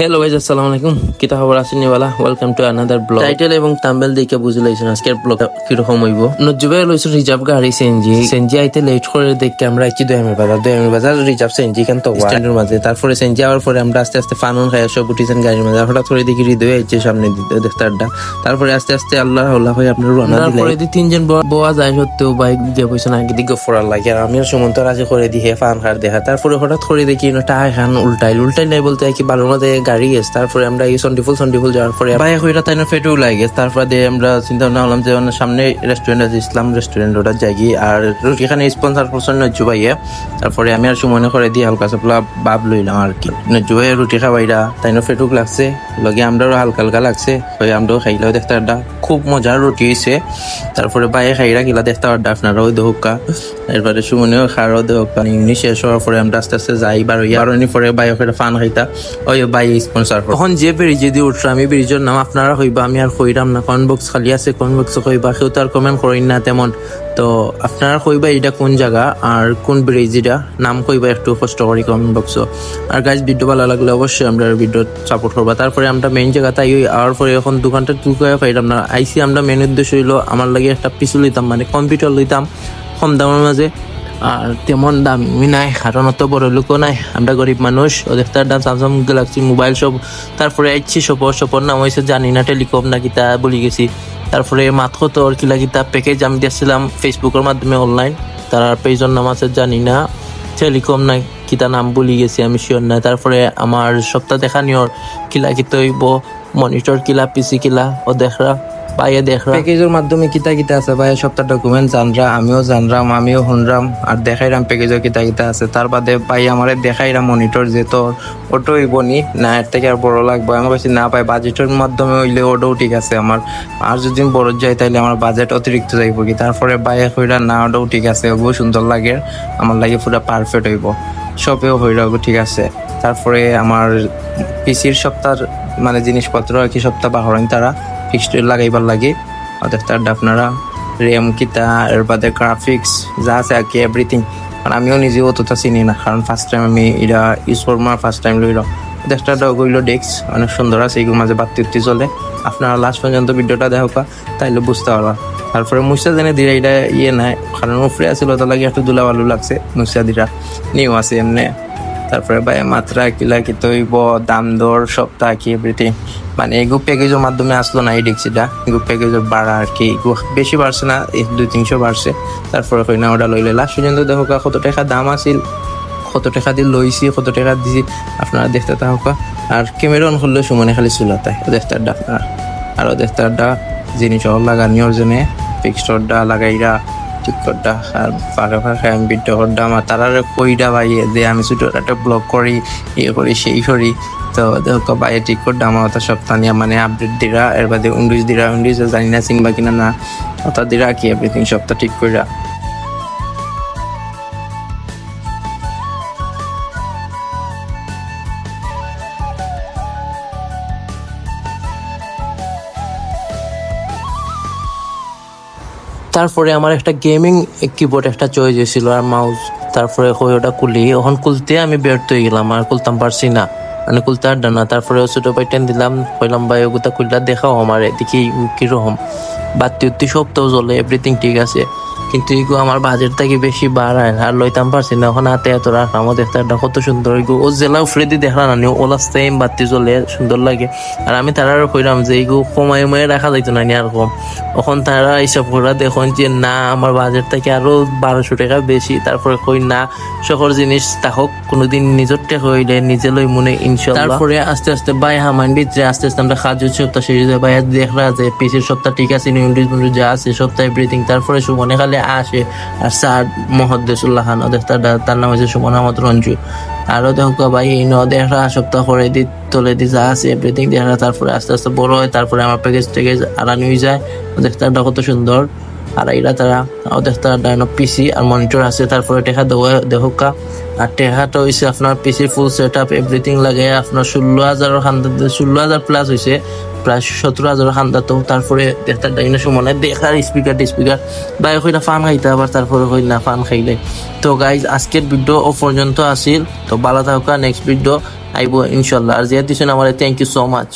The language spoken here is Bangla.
হ্যালো গাইজ আসসালামু আলাইকুম কিতা খবর আছেন নিওয়ালা welcome to another blog title এবং থাম্বনেল দেখে বুঝে লাইছেন আজকের ব্লগ কীরকম হইব? নজুবে লইছো রিজার্ভ গাড়ি সেনজি সেনজি আইতে লেট করে দেখে আমরা আইছি দুয়ামের বাজার দুয়ামের বাজার রিজার্ভ সেনজি কেন তো স্ট্যান্ডের মাঝে। তারপরে সেনজি আওয়ার পরে আমরা আস্তে আস্তে ফানুন খাই সব উঠিছেন গাড়ির মাঝে। হঠাৎ করে দেখি হৃদয় আইছে সামনে দিতে দেখতে আড্ডা তারপরে আস্তে আস্তে আল্লাহ আল্লাহ হয়ে আপনার রান্না দিলেন তারপরে দি তিনজন বোয়া যায় সত্ত্বেও বাইক দিয়ে না আগে দিকে ফোরার লাগে। আর আমিও সুমন্ত রাজে করে দিয়ে ফান খার দেখা তারপরে হঠাৎ করে দেখি না টাকা খান উল্টাইল। উল্টাইল নাই বলতে কি বালুর মধ্যে গাড়ি গেছে তারপরে আমরা এই সন্ডিফুল সন্ডিফুল যাওয়ার পরে বাইক হইরা তাই না ফেটে উলাই গেছে। তারপরে দিয়ে আমরা চিন্তা ভাবনা হলাম যে মানে সামনে রেস্টুরেন্ট আছে, ইসলাম রেস্টুরেন্ট ওটা যাই আর এখানে স্পন্সার পারসন নজ্জু ভাইয়া। তারপরে আমি আর সুমনে করে দিয়ে হালকা সাপলা বাপ লইলাম আর কি। নজ্জু ভাইয়া রুটি খাওয়াইরা তাই না ফেটুক লাগছে। লগে আমরাও হালকা হালকা লাগছে। ওই আমরাও খাইলেও দেখতে আড্ডা। খুব মজার রুটি হয়েছে তারপরে বাইরে খাইরা গিলা দেখতে আড্ডা, আপনারাও দেহকা এরপরে সুমনেও খারও দেহকা ইউনি শেষ হওয়ার পরে আমরা আস্তে আস্তে যাই বারোই বারোনি পরে বাইরে ফান খাইতা। ওই বাই স্পন্সার তখন যে ব্রিজে দিয়ে উঠছো, আমি ব্রিজের নাম আপনারা হইবা আমি আর কইরাম না। কমেন্ট বক্স খালি আছে কমেন্ট বক্স কইবা, কেউ তো আর কমেন্ট করেন না তেমন। তো আপনারা কইবা এটা কোন জায়গা আর কোন ব্রিজ এটা নাম কইবা একটু কষ্ট করি কমেন্ট বক্স আর গাইজ ভিডিও ভালো লাগলে অবশ্যই আমরা ভিডিও সাপোর্ট করবা। তারপরে আমরা মেইন জায়গা তাই আওয়ার পরে এখন দোকানটা টুকায় পাইলাম না। আইসি আমরা মেন উদ্দেশ্য হইল, আমার লাগে একটা পিছু লইতাম মানে কম্পিউটার লইতাম, কম দামের মাঝে। আর তেমন দামি নাই কারণ অত বড় লোকও নাই। আমরা গরিব মানুষ ওদের তার দাম স্যামসাং গ্যালাক্সি মোবাইল সব তারপরে আইছি সপর সপর নাম হয়েছে জানি না টেলিকম না কিতা বলি গেছি তারপরে মাত্র তো ওর কিলা কিতা প্যাকেজ আমি দিয়েছিলাম ফেসবুকের মাধ্যমে অনলাইন তার পেজের নাম আছে জানি না টেলিকম না কিতা নাম বলি গেছি আমি শিওর না তারপরে আমার সপ্তাহ দেখা নিয়র কিলা কিতা হইব মনিটর কিলা পিসি কিলা ও দেখরা পাইয়ে দেখরা। প্যাকেজের মাধ্যমে কিতা কিতা আছে ভাই সপ্তাহ ডকুমেন্ট জানরা, আমিও জানরাম, আমিও শুনরাম, আর দেখাইরাম প্যাকেজের কিতা কিতা আছে। তার বাদে ভাই আমারে দেখাইরাম মনিটর যে তোর ওটো হইবনি না এর থেকে আর বড় লাগবে। আমি বলছি না ভাই বাজেটের মাধ্যমে হইলে ওটাও ঠিক আছে। আমার আর যদি বড় যায় তাইলে আমার বাজেট অতিরিক্ত যাইব কি? তারপরে বাইরে হইরা না ওটাও ঠিক আছে, ওগুলো সুন্দর লাগে। আমার লাগে পুরো পারফেক্ট হইব। সবেও হইরা ঠিক আছে। তারপরে আমার পিসির সপ্তাহ মানে জিনিসপত্র আর কি সপ্তাহ বাহরেন তারা। ফিক্সড লাগাইবার লাগে। ওদের তার আপনারা র্যাম কিতা এর বাদে গ্রাফিক্স যা আছে আর কি এভরিথিং আমিও নিজেও অতটা চিনি না, কারণ ফার্স্ট টাইম আমি এটা ইউজ করব ফার্স্ট টাইম লইল। দেখটা ডগইল ডেস্ক অনেক সুন্দর আছে এগুলোর মাঝে বাতি উত্তি চলে। আপনারা লাস্ট পর্যন্ত ভিডিওটা দেখা, তাইলে বুঝতে পারবা। তারপরে মুসা জানে দিরা এটা ইয়ে নাই, কারণ উপরে আছিল তো লাগে একটু দুলা ভালো লাগছে, মুসা দিরা। নিউ আছে এমনি। তারপরে ভাই মাত্রা কিলা কি তৈব দাম দর সপ্তাহ কি এভরিথিং মানে এগু প্যাকেজের মাধ্যমে আসলো না এই ডিক্সিটা এগু প্যাকেজের বাড়া আর কি। এগু বেশি বাড়ছে না, এই দুই তিনশো বাড়ছে। তারপরে কই না ওটা লইলে লাস্ট পর্যন্ত দেখো কত টাকা দাম আছিল। কত টাকা দিয়ে লইছি, কত টাকা দিছি। আপনারা দেখতে থাকা আর ক্যামেরা অন করলে সুমনে খালি চুলাতায় দেখতে আড্ডা আপনারা আর দেখতে আড্ডা জিনিস লাগানিওর জন্য ফিক্সডটা লাগাইরা কইরা ভাইয়ে যে আমি ছোটো একটা ব্লগ করি ইয়ে করি সেই করি তো দেখো বাইরে করতাম আমার ওটা সপ্তাহ মানে আপডেট দিরা এর দিরা উনিশ জানি না চিনবা কিনা না। ওটা দিরা কি এভরিথিং সপ্তাহ ঠিক কইরা তারপরে আমার একটা গেমিং কিবোর্ড একটা চয়েস হয়েছিল আর মাউস তারপরে হয়ে ওটা কুলি ওখান কুলতে আমি ব্যর্থ হয়ে গেলাম, আর কুলতাম পারছি না। মানে কুলতে আর ডানা তারপরে ছোট ভাই টেন দিলাম, কইলাম, ভাই ওগুতা কুলটা দেখাও আমার এদিকে কীরকম। বাতি উত্তি সব তো জ্বলে এভরিথিং ঠিক আছে। কিন্তু এগু আমার বাজেট থেকে বেশি বাড়ায় আর লইতাম পারছি না। এখন হাতে এত রাখলাম ও দেখতে কত সুন্দর এগু ও জেলা ফ্রেদি দেখলাম না ওলা সেম বাতি জ্বলে, সুন্দর লাগে। আর আমি তারা কইলাম যে এগু কমাই কমাই রাখা যাইতো না আর কম। তখন তারা এইসব করা দেখুন যে, না, আমার বাজেট থেকে আরও বারোশো টাকা বেশি। তারপরে কই, না, সকল জিনিস তাহক, কোনোদিন নিজের টাকা হইলে নিজে লই মনে, ইনশাল্লাহ। তারপরে আস্তে আস্তে বাই হামান্ডি যে আস্তে আস্তে আমরা হচ্ছে, সপ্তাহ শেষ হয়ে বাই দেখরা যে, পিসির সপ্তাহ ঠিক আছে মুন্ডিস যা আছে, সপ্তাহ এভরিথিং তারপরে সুমনে খালি আসে আর স্যার মহদ্দেসুল্লাহ খান ওদের তার নাম হচ্ছে সুমন আহমদ রঞ্জু। আরও দেখো ভাই, এই ন সপ্তাহ করে দি, তোলে দি, যা আছে এভরিথিং দেখা তারপরে আস্তে আস্তে বড় হয়, তারপরে আমার প্যাকেজ ট্যাকেজ আড়ানি হয়ে যায়। ওদের দেখতে কত সুন্দর। আর এরা তারা, ওদের তারা ডাইনো পিসি আর মনিটর আছে, তারপরে টেকা দেওয়া দেহকা। আর টেকাটা হয়েছে আপনার PC full set up everything লাগে, আপনার ষোলো খান্দা ষোলো হাজার প্লাস হয়েছে প্রায় সতেরো হাজারের খান্দা তো, তারপরে একটা ডাইনো সমানে দেখার স্পিকার স্পিকার বা এখন ফান খাইতে আবার তারপরে হই না, ফান খাইলে। তো গাইজ আজকের ভিডিও ও পর্যন্ত আসিল তো ভালো থাকা নেক্সট ভিডিও আইব ইনশাল্লাহ। আর যেহেতু আমার থ্যাংক ইউ সো মাচ